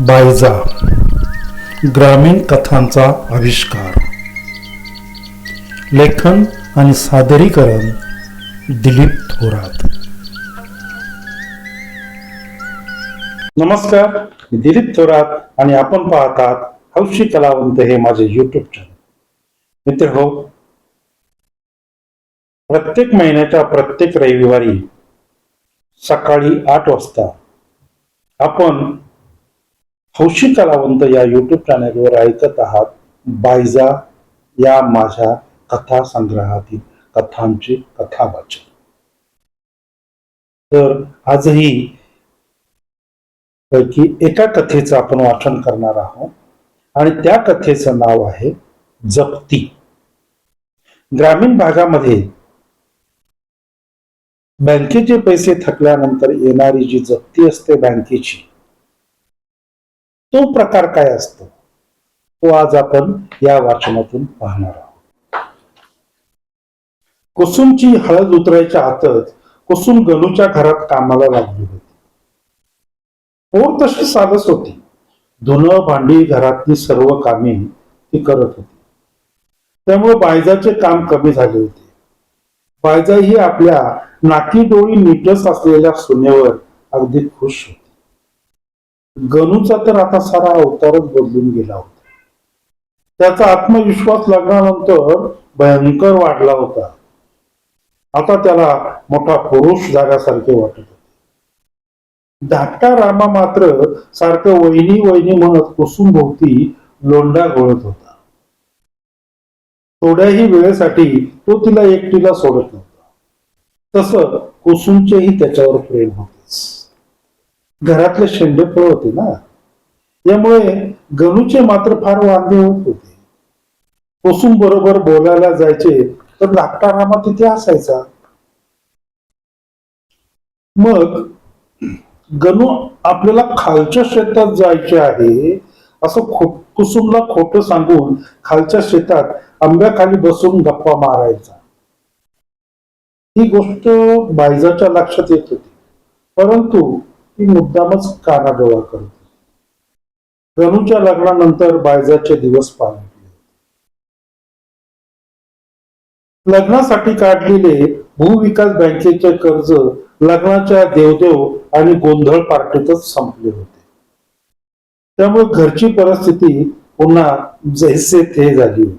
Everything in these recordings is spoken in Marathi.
बायजा ग्रामीण कथांचा आविष्कार. लेखन आणि सादरीकरण दिलीप थोरात. नमस्कार मी दिलीप थोरात आणि आपण पाहतात हौशी कलावंत हे माझे युट्यूब चॅनल मित्र हो प्रत्येक महिन्याच्या प्रत्येक रविवारी सकाळी आठ वाजता आपण हौशी कलावंत या यूट्यूब चॅनेलवर ऐकत आहात बायजा या माझ्या कथा संग्रहातील कथांचे कथा वाचन तर आजही पैकी एका कथेचं आपण वाचन करणार आहोत आणि त्या कथेचं नाव आहे जप्ती. ग्रामीण भागामध्ये बँकेचे पैसे थकल्यानंतर येणारी जी जप्ती असते बँकेची तो प्रकार काय असतो? तो आज आपण या वाचनातून पाहणार आहोत. कुसुमची हळद उतरायच्या हातच कुसुम गणूच्या घरात कामाला लागली होती. पोर तशी साधस होती. धुणं भांडी घरातली सर्व कामे ती करत होती. त्यामुळे बायजाचे काम कमी झाले होते. बायजा ही आपल्या नाकी डोळी नीटच असलेल्या सुनेवर अगदी खुश होती. गणूचा तर आता सारा अवतारच बदलून गेला होता. त्याचा आत्मविश्वास लग्नानंतर भयंकर वाढला होता. आता त्याला मोठा पुरुष जागासारखे वाटत होते. धाकटा रामा मात्र सारखं वहिनी वहिनी म्हणत कुसुम भोवती लोंडा गोळत होता. थोड्याही वेळेसाठी तो तिला एकटीला सोडत नव्हता. तस कुसुमचेही त्याच्यावर प्रेम होतेच. घरातले शेंडेफळ होते ना. त्यामुळे गणूचे मात्र फार वांदे होत होते. कुसुम बरोबर बोलायला जायचे तर धाकटा रामा तिथे असायचा. मग गणू आपल्याला खालच्या शेतात जायचे आहे असं खो कुसुमला खोट सांगून खालच्या शेतात आंब्याखाली बसून गप्पा मारायचा. ही गोष्ट बायजाच्या लक्षात येत होती. परंतु ती मुद्दामच कानाडोळा करते. गणूच्या लग्नानंतर बायजाचे दिवस पालटले. लग्नासाठी काढलेले भूविकास बँकेचे कर्ज लग्नाच्या देवदेव आणि गोंधळ पार्टीतच संपले होते. त्यामुळे घरची परिस्थिती पुन्हा जैसे थे झाली होती.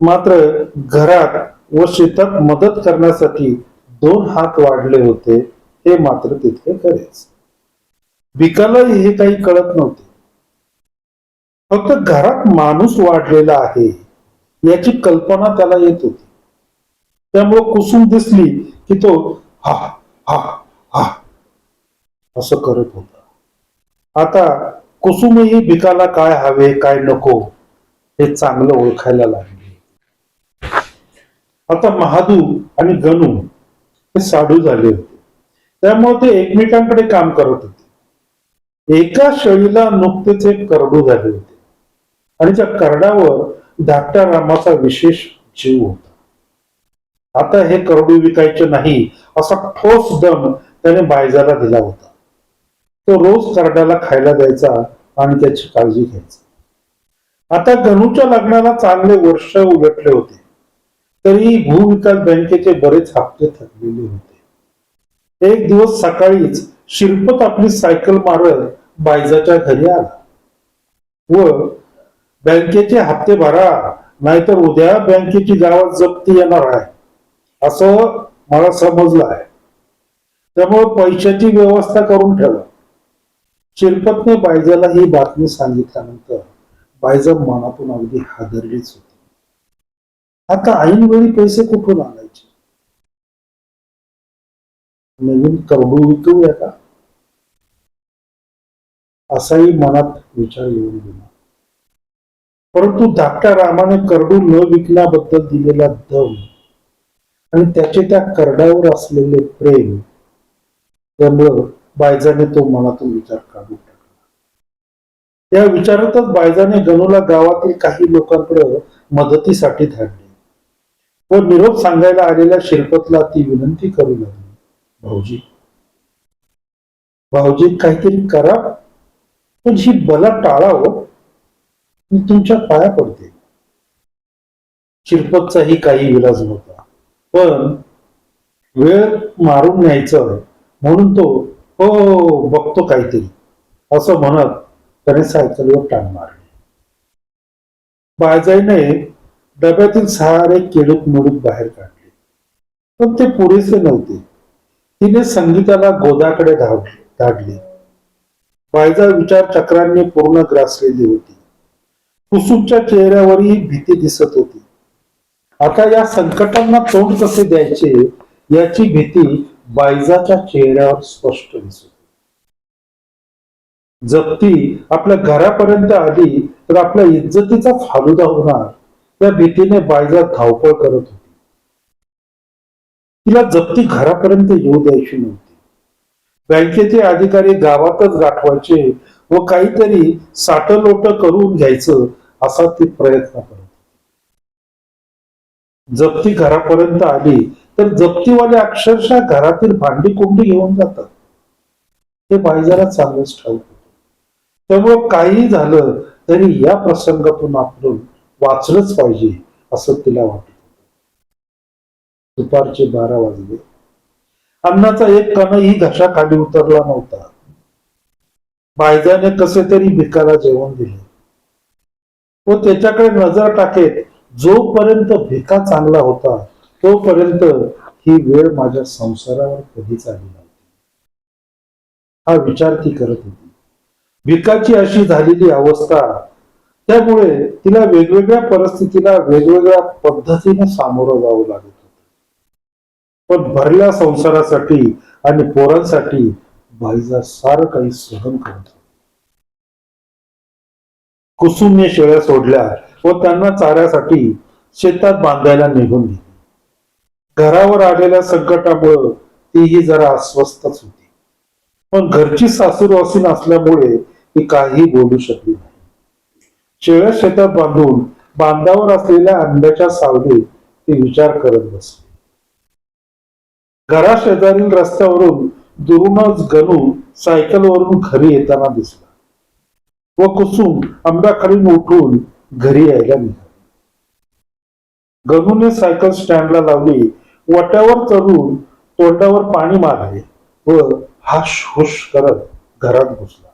मात्र घरात व शेतात मदत करण्यासाठी दोन हात वाढले होते हे मात्र तितके खरेच. बिकालाही हे काही कळत नव्हते. फक्त घरात माणूस वाढलेला आहे याची कल्पना त्याला येत होती. त्यामुळे कुसुम दिसली की तो हा हा हा. असं करत होता. आता कुसुमही भिकाला काय हवे काय नको हे चांगलं ओळखायला लागले. आता महादू आणि गणू हे साडू झाले होते. त्यामुळे ते एकमेकांकडे काम करत होते. एका शैलीला नुकतेच एक करडू झाले होते. आणि त्या करडावर धाकट्या रामाचा विशेष जीव होता. आता हे करडू विकायचे नाही असा ठोस दम त्याने बायजाला दिला होता. तो रोज करड्याला खायला द्यायचा आणि त्याची काळजी घ्यायचा. आता गणूच्या लग्नाला चांगले वर्ष उलटले होते. तरी भूविकास बँकेचे बरेच हप्ते थकलेले होते. एक दिवस सकाळीच शिरपत आपली सायकल मारत बायजाच्या घरी आला. व बँकेचे हप्ते भरा नाहीतर उद्या बँकेची गावात जप्ती येणार आहे. असं मला समजलं आहे. त्यामुळे पैशाची व्यवस्था करून ठेवा शिरपतने बायजाला ही बातमी सांगितल्यानंतर बायजा मनातून अगदी हादरलीच होती. आता ऐन वेळी पैसे कुठून आणायचे? नवीन करडू विकूया का? असाही मनात विचार येऊन गेला. परंतु धाकट्या रामाने करडू न विकण्याबद्दल दिलेला दम आणि त्याचे त्या करड्यावर असलेले प्रेम त्यामुळं बायजाने तो मनातून विचार काढून टाकला. त्या विचारातच बायजाने गणूला गावातील काही लोकांकडे मदतीसाठी धाडले. व निरोप सांगायला आलेल्या शिरपतला ती विनंती करू लागली. भाऊजी. भाऊजी काहीतरी करा. पण ही बला टाळावं. मी तुमच्या पाया पडते. शिरपतचाही काही विलाज नव्हता. पण वेळ मारून न्यायचं म्हणून तो हो बघतो काहीतरी. असं म्हणत त्याने सायकलवर टाण मारली. बाळजाईने डब्यातील सारे केळूक मिळूक बाहेर काढले. पण ते पुरेसे नव्हते. तिने संगीताला गोदाकडे धावले धाडले बायजा विचार चक्रांनी पूर्ण ग्रासलेली होती. कुसुमच्या चेहऱ्यावरही भीती दिसत होती. आता या संकटांना तोंड कसे द्यायचे याची भीती बायजाच्या चेहऱ्यावर स्पष्ट दिसत जप्ती आपल्या घरापर्यंत आली तर आपल्या इज्जतीचा फालुदा होणार. त्या भीतीने बायजा धावपळ करत होती. तिला जप्ती घरापर्यंत येऊ द्यायची नव्हती. बँकेचे अधिकारी गावातच गाठवायचे व काहीतरी साठलोट करून घ्यायचं असा ती प्रयत्न करत जप्ती घरापर्यंत आली तर जप्तीवाले अक्षरशः घरातील भांडी कोंडी घेऊन जातात. ते बाईजाला चांगलंच ठाऊक होत. त्यामुळं काही झालं तरी या प्रसंगातून आपण वाचलंच पाहिजे असं तिला वाटत. दुपारचे बारा वाजले. अन्नाचा एक कणही घशाखाली उतरला नव्हता. बायजाने कसे तरी भिकाला जेवण दिले. व त्याच्याकडे नजर टाकेत जोपर्यंत भिका चांगला होता तोपर्यंत ही वेळ माझ्या संसारावर कधीच आली नव्हती. हा विचार ती करत होती. भिकाची अशी झालेली अवस्था त्यामुळे तिला वेगवेगळ्या परिस्थितीला वेगवेगळ्या पद्धतीने सामोरं जावं लागत होत. पण भरल्या संसारासाठी आणि पोरांसाठी भाईजा सारं काही सहन करत कुसुमने शेळ्या सोडल्या व त्यांना चाऱ्यासाठी शेतात बांधायला निघून गेली. घरावर आलेल्या संकटामुळं तीही जरा अस्वस्थच होती. पण घरची सासूरवासीन असल्यामुळे ती काही बोलू शकली नाही. शेळ्या शेतात बांधून बांधावर असलेल्या आंब्याच्या सावलीत ती विचार करत बस घरा शेजारील रस्त्यावरून दुरूनच गणू सायकलवरून घरी येताना दिसला व कुसुम आंब्याखाली उठून घरी यायला निघाली. गणूने सायकल स्टँडला लावली वट्यावर चढून तोंडावर पाणी मारले व हाश हुश करत घरात घुसला.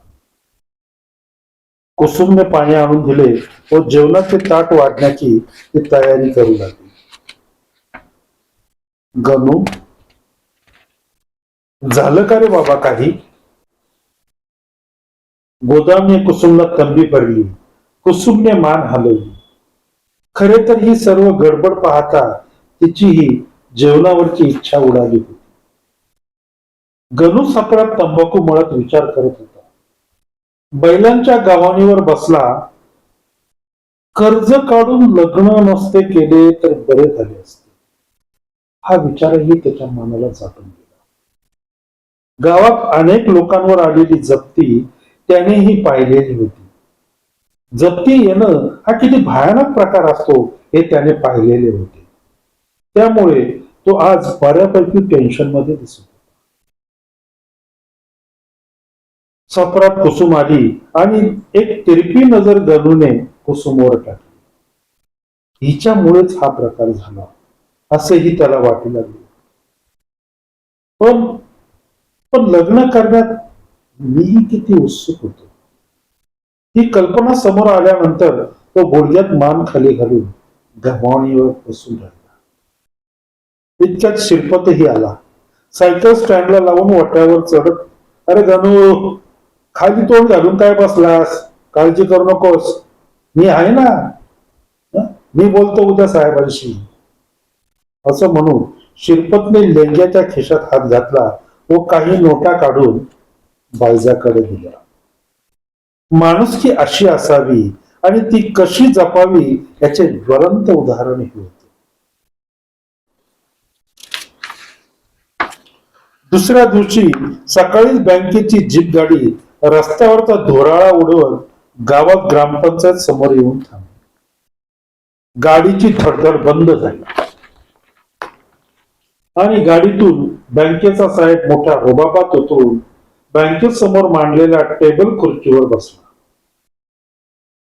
कुसुमने पाणी आणून दिले व जेवणाचे ताट वाढण्याची ती तयारी करू लागली. गणू झालं का रे बाबा काही? गोदामने कुसुमला तंबी भरली कुसुमने मान हलवली. खरे तर ही सर्व गडबड पाहता तिचीही जेवणावरची इच्छा उडाली होती. गणू सापरात तंबाखू मळत विचार करत होता. बैलांच्या गव्हाणीवर बसला कर्ज काढून लग्न नसते केले तर बरे झाले असते. हा विचारही त्याच्या मनाला चाटून गेला. गावात अनेक लोकांवर आलेली जप्ती त्यानेही पाहिलेली होती. जप्ती येणं हा किती भयानक प्रकार असतो हे त्याने पाहिलेले होते. त्यामुळे तो आज बऱ्यापैकी टेन्शनमध्ये दिसतो. सफरात कुसुम आली आणि एक तिरपी नजर गणूने कुसुमवर टाकली. हिच्यामुळेच हा प्रकार झाला असेही त्याला वाटू लागले. पण पण लग्न करण्यात मी किती उत्सुक होतो. ही कल्पना समोर आल्यानंतर तो गुडघ्यात मान खाली घालून गव्हाणीवर बसून राहिला. इतक्यात शिरपतही आला. सायकल स्टँडला लावून वाट्यावर चढत अरे गणू खाली तोंड घालून काय बसलास? काळजी करू नकोस. मी आहे ना? मी बोलतो उद्या साहेबांशी. असं म्हणून शिरपतने लेंग्याच्या खिशात हात घातला व काही नोटा काढून बायजाकडे दिल्या. माणुसकी अशी असावी आणि ती कशी जपावी याचे ज्वलंत उदाहरण हे होते. दुसऱ्या दिवशी सकाळीच बँकेची जीप गाडी रस्त्यावरचा धोराळा उडवत गावात ग्रामपंचायत समोर येऊन थांब गाडीची थडधड बंद झाली. आणि गाडीतून बँकेचा साहेब मोठा रोबाबात उतरून बँकेसमोर मांडलेल्या टेबल खुर्चीवर बसला.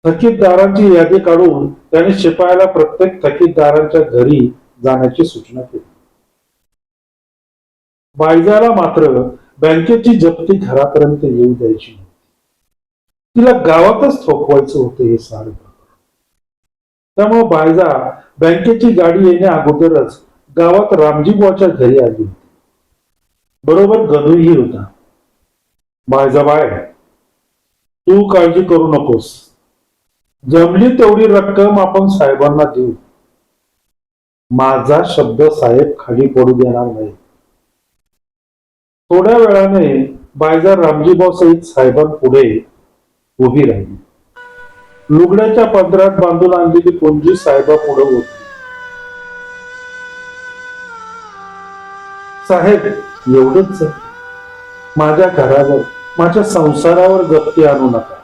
थकीतदारांची यादी काढून त्याने शिपायाला प्रत्येक थकीतदारांच्या घरी जाण्याची सूचना केली. बायजाला मात्र बँकेची जप्ती घरापर्यंत येऊ द्यायची तिला गावातच थोपवायचं होतं हे सारं त्यामुळे बायजा बँकेची गाडी येण्या अगोदरच गावात रामजीबुवाच्या घरी आली होती. बरोबर गणूही होता. बायजाबाय तू काळजी करू नकोस. जमली तेवढी रक्कम आपण साहेबांना देऊ. माझा शब्द साहेब खाली पडू देणार नाही थोड्या वेळाने बायजार रामजीभाऊ सहित साहेबांपुढे उभी राहिली. लुगड्याच्या पदरात बांधून आणलेली पुंजी साहेबा पुढे होती. साहेब एवढंच माझ्या घरावर माझ्या संसारावर गप्ती आणू नका.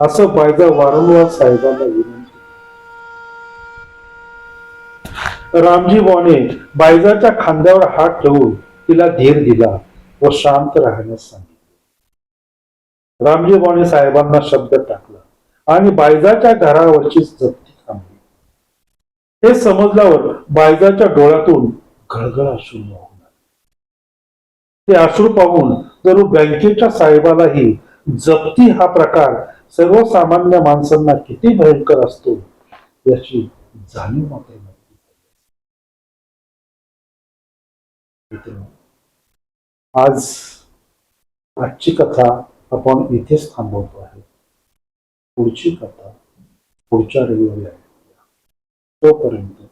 असं बायजा वारंवार साहेबांना विनंती रामजी बॉने बायजाच्या खांद्यावर हात ठेवून तिला धीर दिला व शांत राहण्यास सांगितले. रामजी बॉने साहेबांना शब्द टाकला आणि बायजाच्या घरावरची जप्ती थांबली. हे समजल्यावर बायजाच्या डोळ्यातून घळघळ अश्रू वाहू ते अश्रू पाहून जणू बँकेच्या साहेबालाही जप्ती हा प्रकार सर्वसामान्य माणसांना किती भयंकर असतो याची जाणीव मात्र नक्की मित्रांनो, आज आजची कथा आपण इथेच थांबवतो आहे. पुढची कथा पुढच्या रविवारी आहे तोपर्यंत